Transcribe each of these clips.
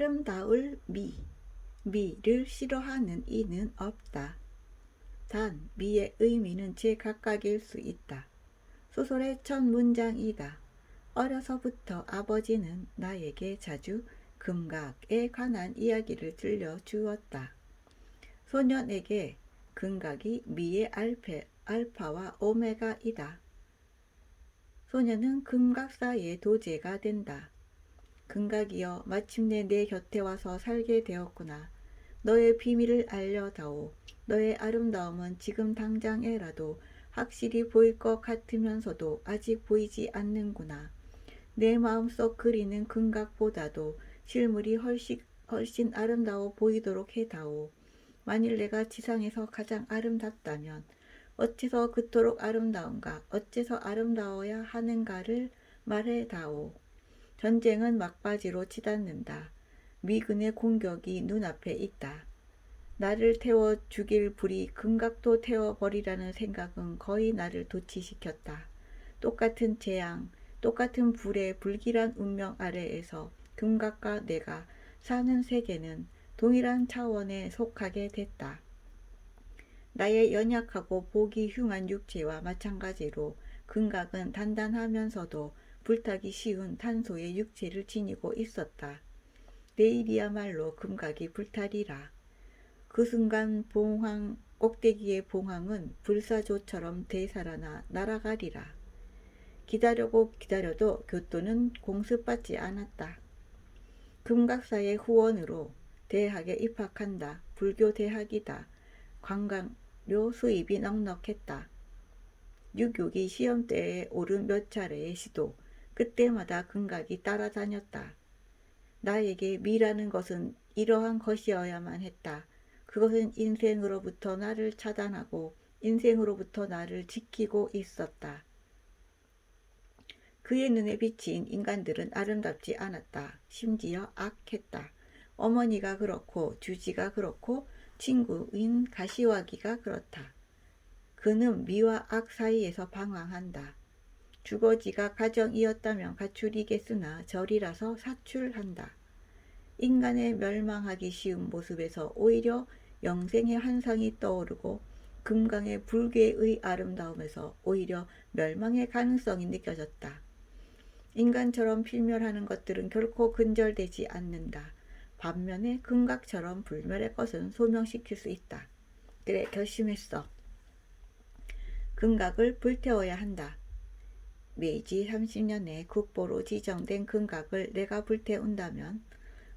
아름다울 미, 미를 싫어하는 이는 없다. 단 미의 의미는 제각각일 수 있다. 소설의 첫 문장이다. 어려서부터 아버지는 나에게 자주 금각에 관한 이야기를 들려주었다. 소년에게 금각이 미의 알페, 알파와 오메가이다. 소년은 금각사의 도제가 된다. 금각이여 마침내 내 곁에 와서 살게 되었구나. 너의 비밀을 알려다오. 너의 아름다움은 지금 당장에라도 확실히 보일 것 같으면서도 아직 보이지 않는구나. 내 마음속 그리는 금각보다도 실물이 훨씬, 훨씬 아름다워 보이도록 해다오. 만일 내가 지상에서 가장 아름답다면 어째서 그토록 아름다운가, 어째서 아름다워야 하는가를 말해다오. 전쟁은 막바지로 치닫는다. 미군의 공격이 눈앞에 있다. 나를 태워 죽일 불이 금각도 태워버리라는 생각은 거의 나를 도치시켰다. 똑같은 재앙, 똑같은 불의 불길한 운명 아래에서 금각과 내가 사는 세계는 동일한 차원에 속하게 됐다. 나의 연약하고 보기 흉한 육체와 마찬가지로 금각은 단단하면서도 불타기 쉬운 탄소의 육체를 지니고 있었다. 내일이야말로 금각이 불타리라. 그 순간 봉황 꼭대기의 봉황은 불사조처럼 되살아나 날아가리라. 기다려고 기다려도 교토는 공습받지 않았다. 금각사의 후원으로 대학에 입학한다. 불교 대학이다. 관광료 수입이 넉넉했다. 유교기 시험대에 오른 몇 차례의 시도, 그때마다 금각이 따라다녔다. 나에게 미라는 것은 이러한 것이어야만 했다. 그것은 인생으로부터 나를 차단하고 인생으로부터 나를 지키고 있었다. 그의 눈에 비친 인간들은 아름답지 않았다. 심지어 악했다. 어머니가 그렇고 주지가 그렇고 친구인 가시와기가 그렇다. 그는 미와 악 사이에서 방황한다. 주거지가 가정이었다면 가출이겠으나 절이라서 사출한다. 인간의 멸망하기 쉬운 모습에서 오히려 영생의 환상이 떠오르고 금강의 불괴의 아름다움에서 오히려 멸망의 가능성이 느껴졌다. 인간처럼 필멸하는 것들은 결코 근절되지 않는다. 반면에 금각처럼 불멸의 것은 소명시킬 수 있다. 그래 결심했어. 금각을 불태워야 한다. 메이지 30년에 국보로 지정된 금각을 내가 불태운다면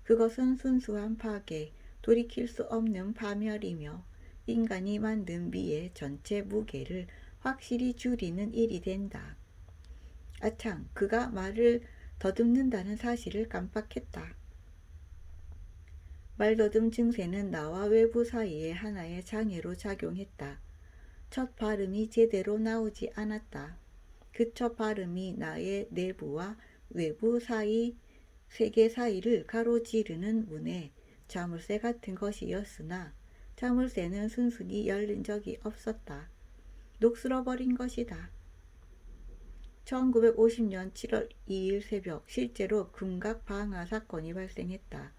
그것은 순수한 파괴, 돌이킬 수 없는 파멸이며 인간이 만든 미의 전체 무게를 확실히 줄이는 일이 된다. 아참, 그가 말을 더듬는다는 사실을 깜빡했다. 말더듬 증세는 나와 외부 사이에 하나의 장애로 작용했다. 첫 발음이 제대로 나오지 않았다. 그첫 발음이 나의 내부와 외부 사이, 세계 사이를 가로지르는 문에 자물쇠 같은 것이었으나 자물쇠는 순순히 열린 적이 없었다. 녹슬어버린 것이다. 1950년 7월 2일 새벽 실제로 금각 방화 사건이 발생했다.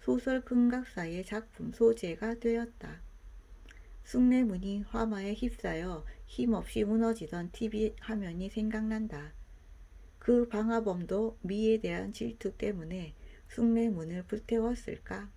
소설 금각사의 작품 소재가 되었다. 숭례문이 화마에 휩싸여 힘없이 무너지던 TV 화면이 생각난다. 그 방화범도 미에 대한 질투 때문에 숭례문을 불태웠을까?